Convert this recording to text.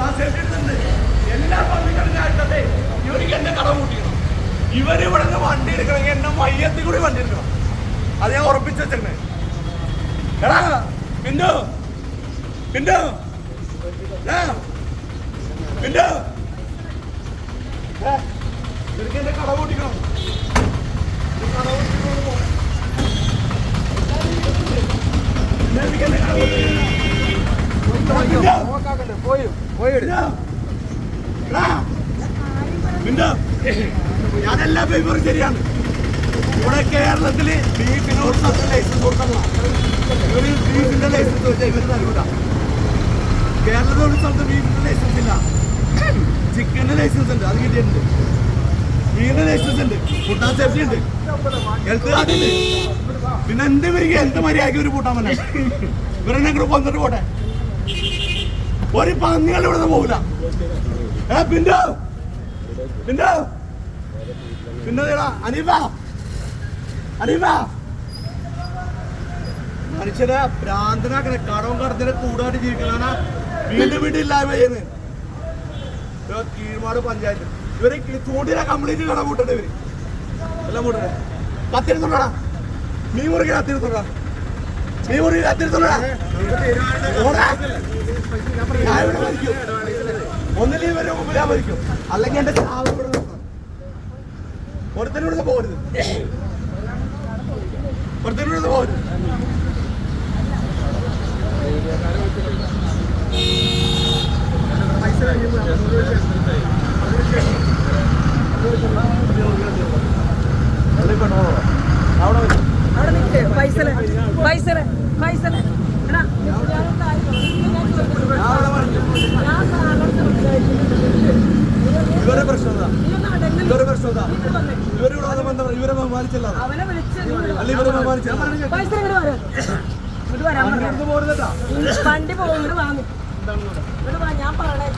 ഉണ്ടാക്കിയിട്ടുണ്ട് എല്ലാ പള്ളികളും ഞാനിട്ടേ ഇവർക്ക് എന്നെ കട കൂട്ടിക്കണം വണ്ടി എടുക്കണമെങ്കിൽ എന്നെ മയ്യത്തിൽ കൂടി വണ്ടി എടുക്കണം. അത് ഞാൻ ഉറപ്പിച്ചു വെച്ചിരുന്നേ എടാ പിന്നോ പിന്നോ? പിന്നോ? ഇവർക്ക് എന്റെ കട കൂട്ടിക്കണം. കട കൂട്ടിക്കണം പോണം. ഇവർക്ക് എന്റെ കട കൂട്ടിക്കണം. പിന്നോ? പോയി പോയി പിന്നോ? എടാ, പിന്നോ? ഞാനെല്ലാ പേപ്പർ ശരിയാണ് ഇവിടെ കേരളത്തിൽ ബീഫിന് സ്ഥലത്ത് ലൈസൻസ് കൊടുക്കണം ഇവർ ബീഫിന്റെ ലൈസൻസ് വെച്ചാൽ ഇവർ നൽകൂല കേരളത്തിൽ ഒരു സ്ഥലത്ത് ബീഫിന്റെ ലൈസൻസ് ഇല്ല ചിക്കന്റെ ലൈസൻസ് ഉണ്ട് അത് കിട്ടിയിട്ടുണ്ട് മീനിന്റെ ലൈസൻസ് ഉണ്ട് ഫുഡ് സേഫ്റ്റി ഉണ്ട് ഹെൽത്ത് കാർഡ് ഉണ്ട് പിന്നെ എന്ത് വരിക എന്ത് മര്യാദയ്ക്ക് ഒരു കൂട്ടാൻ പറ്റാ ഇവരെന്നെ അങ്ങോട്ട് വന്നിട്ട് പോട്ടെ ഒരു പന്നികൾ ഇവിടെ നിന്ന് പോകില്ല ഏ പിന്നോ പിന്നോ പിന്നെ അനീഫ. അനീഫ. മനുഷ്യനെ ഭ്രാന്തനാക്കണ. കടവും കടത്തിനെ കൂടാണ്ട് ജീവിക്കണ വീണ്ടും വീണ്ടും ഇല്ലായ്മ ചെയ്യുന്നത് കീഴ്മാട് പഞ്ചായത്ത്. ഇവർ ചൂണ്ടിനെ കംപ്ലീറ്റ് കട കൂട്ടണ്ടേ ഇവർ? എല്ലാം കൂട്ടണ്ടേ? കത്തിരുന്നുണ്ടാ മീൻ മുറിക്കാൻ കത്തിരുത്തുള്ള മുറിക്ക് കത്തിരുത്തുള്ളടാ ഓടാ. ഞാൻ അല്ലെങ്കിൽ എന്റെ ചാവ് ഇവിടെ നിർത്തണം ഒരുത്തനോട് പോരുത് ഒരുത്തനോട് പോരുത് അവിടെ ഫൈസൽ ഫൈസൽ ഫൈസൽ ഇവരെ പ്രശ്നം ഇവരെ പ്രശ്നം ഇവരിവിടെ വന്ന ബന്ധം ഇവരെ ബഹുമാനിച്ചല്ല അല്ല ഇവരെ ബഹുമാനിച്ചല്ല. വണ്ടി പോകും ഞാൻ പറയണേ.